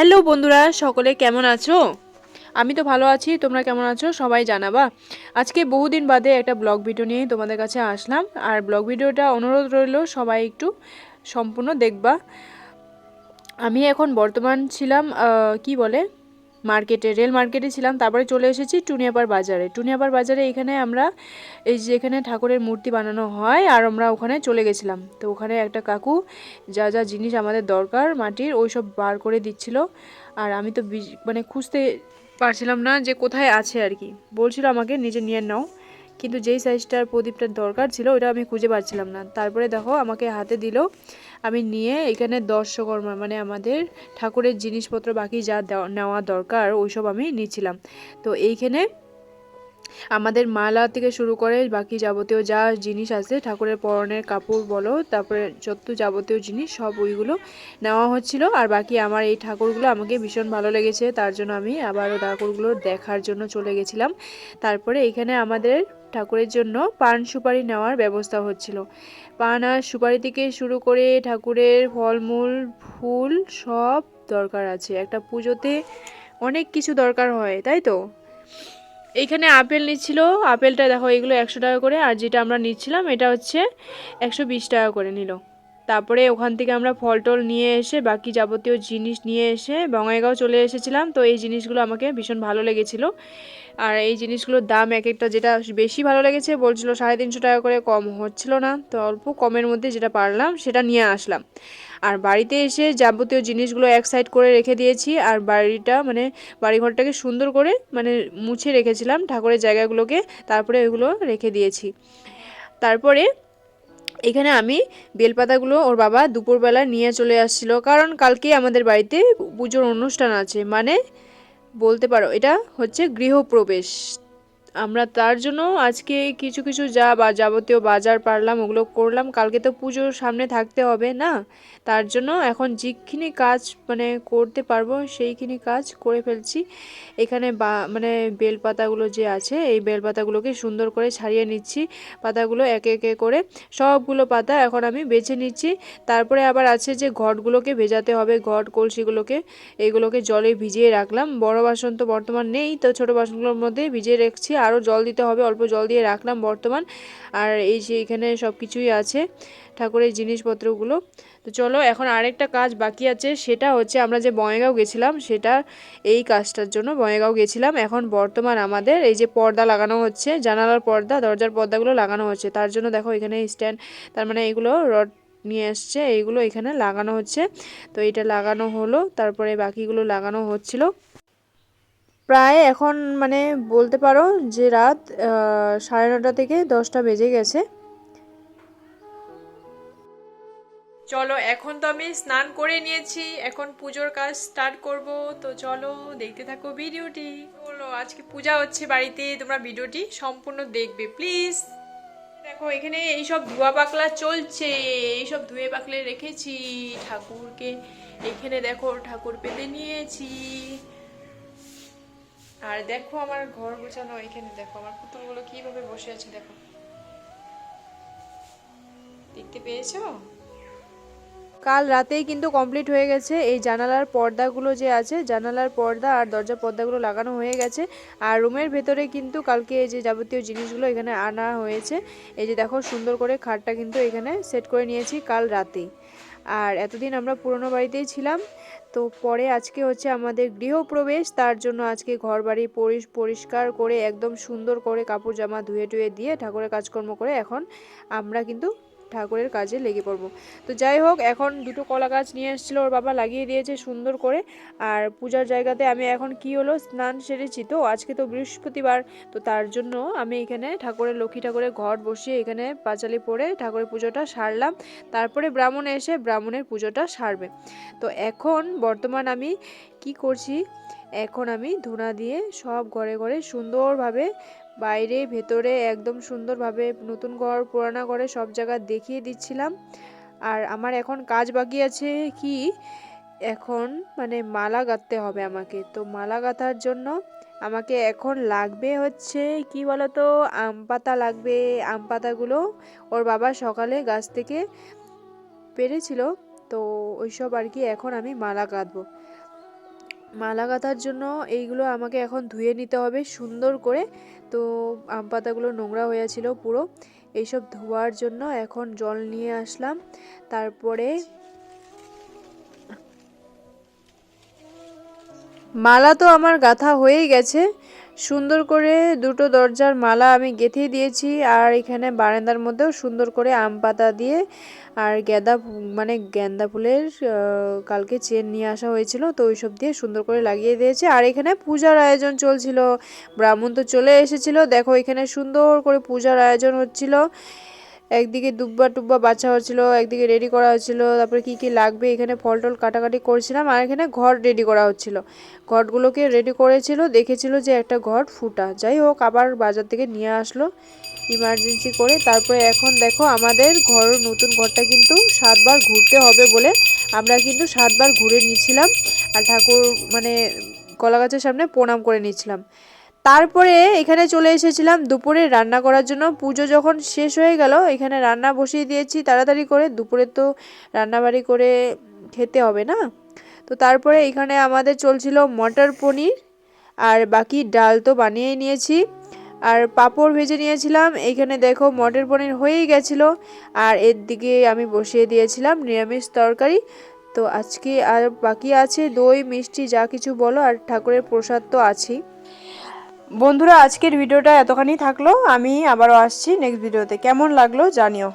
Hello বন্ধুরা, সকলে কেমন আছো? আমি তো ভালো আছি, তোমরা কেমন আছো? সবাই জানাবা। আজকে বহুদিন বাদে একটা ব্লগ ভিডিও নিয়ে তোমাদের কাছে আসলাম। আর ব্লগ ভিডিওটা অনুরোধ রইল, সবাই একটু সম্পূর্ণ দেখবা। আমি এখন বর্তমান ছিলাম কি বলে? মার্কেটে, রেল মার্কেটে ছিলাম, তারপরে চলে এসেছি টুনিয়াপার বাজারে। টুনিয়াপার বাজারে এখানে আমরা, এই যে এখানে ঠাকুরের মূর্তি বানানো হয়, আর আমরা ওখানে চলে গেছিলাম। তো ওখানে একটা কাকু, যা যা জিনিস আমাদের দরকার, মাটির, ওই সব বার করে দিচ্ছিল। আর আমি তো মানে খুঁজতে পারছিলাম না যে কোথায় আছে আর কি। বলছিল আমাকে, নিজে নিয়ে নাও। কিন্তু যেই সাইজটার প্রদীপটার দরকার ছিল, ওটা আমি খুঁজে পাচ্ছিলাম না। তারপরে দেখো, আমাকে হাতে দিল আমি নিয়ে এখানে দর্শকর্মা মানে আমাদের ঠাকুরের জিনিসপত্র বাকি যা নেওয়া দরকার, ওইসব আমি নিয়েছিলাম তো এইখানে আমাদের মালা থেকে শুরু করে বাকি যাবতীয় যা জিনিস আছে, ঠাকুরের পরনের কাপড় বলো, তারপরে যত যাবতীয় জিনিস, সব ওইগুলো নেওয়া হচ্ছিল। আর বাকি আমার এই ঠাকুরগুলো আমাকে ভীষণ ভালো লেগেছে, তার জন্য আমি আবারও ঠাকুরগুলো দেখার জন্য চলে গেছিলাম। তারপরে এখানে আমাদের ঠাকুরের জন্য পান সুপারি নেওয়ার ব্যবস্থা হচ্ছিল। পান আর সুপারি থেকে শুরু করে ঠাকুরের ফলমূল, ফুল সব দরকার আছে। একটা পুজোতে অনেক কিছু দরকার হয়, তাই তো? এইখানে আপেল নিচ্ছিল। আপেলটা দেখো, এগুলো একশো টাকা করে। আর যেটা আমরা নিচ্ছিলাম, এটা হচ্ছে একশো বিশ টাকা করে নিল। তারপরে ওখান থেকে আমরা ফল টল নিয়ে এসে বাকি যাবতীয় জিনিস নিয়ে এসে বঙ্গাইগাঁও চলে এসেছিলাম। তো এই জিনিসগুলো আমাকে ভীষণ ভালো লেগেছিল। আর এই জিনিসগুলোর দাম এক একটা যেটা বেশি ভালো লেগেছে বলছিল সাড়ে তিনশো টাকা করে, কম হচ্ছিল না। তো অল্প কমের মধ্যে যেটা পারলাম সেটা নিয়ে আসলাম। আর বাড়িতে এসে যাবতীয় জিনিসগুলো এক সাইড করে রেখে দিয়েছি। আর বাড়িটা মানে বাড়িঘরটাকে সুন্দর করে মানে মুছে রেখেছিলাম ঠাকুরের জায়গাগুলোকে। তারপরে ওইগুলো রেখে দিয়েছি। তারপরে এখানে আমি বেলপাতাগুলো ওর বাবা দুপুরবেলা নিয়ে চলে আসছিল। কারণ কালকে আমাদের বাড়িতে পুজোর অনুষ্ঠান আছে। মানে বলতে পারো, এটা হচ্ছে গৃহপ্রবেশ। আমরা তার জন্য আজকে কিছু কিছু যা বা যাবতীয় বাজার পারলাম, ওগুলো করলাম। কালকে তো পুজোর সামনে থাকতে হবে না। তার জন্য এখন যেখানি কাজ মানে করতে পারব, সেইখানি কাজ করে ফেলছি। এখানে বা মানে বেলপাতাগুলো যে আছে, এই বেলপাতাগুলোকে সুন্দর করে ছাড়িয়ে নিচ্ছি। পাতাগুলো একে একে করে সবগুলো পাতা এখন আমি বেছে নিচ্ছি। তারপরে আবার আছে যে ঘটগুলোকে ভেজাতে হবে, ঘট, কলসিগুলোকে। এইগুলোকে জলে ভিজিয়ে রাখলাম। বড় বাসন তো বর্তমান নেই, তো ছোট বাসনগুলোর মধ্যে ভিজিয়ে রাখছি। আরও জল দিতে হবে, অল্প জল দিয়ে রাখলাম বর্তমান। আর এই যে এখানে সব কিছুই আছে, ঠাকুরের জিনিসপত্রগুলো। তো চলো, এখন আরেকটা কাজ বাকি আছে, সেটা হচ্ছে আমরা যে বঙ্গাইগাঁও গেছিলাম, সেটা এই কাজটার জন্য বঙ্গাইগাঁও গেছিলাম। এখন বর্তমান আমাদের এই যে পর্দা লাগানো হচ্ছে, জানালার পর্দা, দরজার পর্দাগুলো লাগানো হচ্ছে। তার জন্য দেখো এখানে স্ট্যান্ড, তার মানে এগুলো রড নিয়ে আসছে এইগুলো এখানে লাগানো হচ্ছে। তো এটা লাগানো হলো, তারপরে বাকিগুলো লাগানো হচ্ছিল। প্রায় এখন মানে বলতে পারো যে রাত সাড়ে নটা থেকে দশটা বেজে গেছে। চলো, এখন তো আমি স্নান করে নিয়েছি। এখন পুজোর কাজ স্টার্ট করব। তো চলো, দেখতে থাকো ভিডিওটি। বলো আজকে পূজা হচ্ছে বাড়িতে। তোমরা ভিডিওটি সম্পূর্ণ দেখবে প্লিজ দেখো, এখানে এইসব ধোয়া পাকলা চলছে। এইসব ধুয়ে পাকলে রেখেছি। ঠাকুরকে এখানে দেখো, ঠাকুর পেতে নিয়েছি। আর দেখো আমার ঘর গোছানো এখানে, দেখো আমার পুতুলগুলো কীভাবে বসে আছে, দেখো। দেখতে পেয়েছ? কাল রাতেই কিন্তু কমপ্লিট হয়ে গেছে এই জানালার পর্দাগুলো যে আছে, জানালার পর্দা আর দরজার পর্দাগুলো লাগানো হয়ে গেছে। আর রুমের ভেতরে কিন্তু কালকে এই যে যাবতীয় জিনিসগুলো এখানে আনা হয়েছে, এই যে দেখো সুন্দর করে খাটটা কিন্তু এখানে সেট করে নিয়েছি কাল রাতেই। আর এতদিন আমরা পুরনো বাড়িতেই ছিলাম। তো পরে আজকে হচ্ছে আমাদের গৃহপ্রবেশ, তার জন্য আজকে ঘর বাড়ি পরিষ- পরিষ্কার করে, একদম সুন্দর করে কাপড় জামা ধুয়ে টুয়ে দিয়ে ঠাকুরের কাজকর্ম করে এখন আমরা কিন্তু ঠাকুরের কাজে লেগে পড়ব। তো যাই হোক, এখন দুটো কলা গাছ নিয়ে এসেছিল, ওর বাবা লাগিয়ে দিয়েছে সুন্দর করে। আর পূজার জায়গাতে আমি এখন কি হলো, স্নান সেরেছি তো, আজকে তো বৃহস্পতিবার, তো তার জন্য আমি এখানে ঠাকুরের, লক্ষ্মী ঠাকুরের ঘট বসিয়ে এখানে পাঁচালি পরে ঠাকুরের পুজোটা সারলাম। তারপরে ব্রাহ্মণ এসে ব্রাহ্মণের পুজোটা সারবে। তো এখন বর্তমান আমি কি করছি এখন আমি ধুনা দিয়ে সব ঘরে ঘরে সুন্দরভাবে বাইরে, ভেতরে একদম সুন্দরভাবে নতুন ঘর, পুরানা ঘরে সব জায়গা দেখিয়ে দিচ্ছিলাম। আর আমার এখন কাজ বাকি আছে কি? এখন মানে মালা গাঁথতে হবে আমাকে। তো মালা গাঁথার জন্য আমাকে এখন লাগবে হচ্ছে, কি বলতো, আম পাতা লাগবে। আম পাতাগুলো ওর বাবা সকালে গাছ থেকে পেরেছিল। তো ওইসব আর কি এখন আমি মালা গাঁথবো। মালা গাঁথার জন্য এইগুলো আমাকে এখন ধুয়ে নিতে হবে সুন্দর করে। তো আম পাতাগুলো নোংরা হয়েছিল পুরো। এইসব ধোয়ার জন্য এখন জল নিয়ে আসলাম। তারপরে মালা তো আমার গাঁথা হয়েই গেছে। সুন্দর করে দুটো দরজার মালা আমি গেঁথে দিয়েছি, আর এখানে বারান্দার মধ্যেও সুন্দর করে আম পাতা দিয়ে আর গেঁদা মানে গেঁদা ফুলের কালকে চেন নিয়ে আসা হয়েছিল, তো ওইসব দিয়ে সুন্দর করে লাগিয়ে দিয়েছে। আর এখানে পূজার আয়োজন চলছিল, ব্রাহ্মণ তো চলে এসেছিল, দেখো এখানে সুন্দর করে পূজার আয়োজন হচ্ছিল। একদিকে দুব্বা টুব্বা বাচ্চা হচ্ছিল, একদিকে রেডি করা হচ্ছিল, তারপরে কি কি লাগবে, এখানে ফল টল কাটাকাটি করছিলাম আর এখানে ঘর রেডি করা হচ্ছিল। ঘটগুলোকে রেডি করেছিল, দেখেছিল যে একটা ঘট ফুটা। যাই হোক, আবার বাজার থেকে নিয়ে আসলো ইমার্জেন্সি করে। তারপরে এখন দেখো, আমাদের ঘর, নতুন ঘরটা কিন্তু সাতবার ঘুরতে হবে বলে আমরা কিন্তু সাতবার ঘুরে নিয়েছিলাম। আর ঠাকুর মানে কলা গাছের সামনে প্রণাম করে নিচ্ছিলাম তারপরে এখানে চলে এসেছিলাম দুপুরে রান্না করার জন্য। পুজো যখন শেষ হয়ে গেল, এখানে রান্না বসিয়ে দিয়েছি তাড়াতাড়ি করে। দুপুরে তো রান্নাবাড়ি করে খেতে হবে না? তো তারপরে এখানে আমাদের চলছিল মটর পনির আর বাকি ডাল তো বানিয়েই নিয়েছি। আর পাঁপড় ভেজে নিয়েছিলাম। এইখানে দেখো মটর পনির হয়েই গেছিল। আর এর দিকে আমি বসিয়ে দিয়েছিলাম নিরামিষ তরকারি। তো আজকে আর বাকি আছে দই, মিষ্টি যা কিছু বলো। আর ঠাকুরের প্রসাদ তো আছেই। বন্ধুরা আজকের ভিডিওটা এতখানি থাকল। আমি আবারও আসছি নেক্সট ভিডিওতে কেমন লাগল জানিও।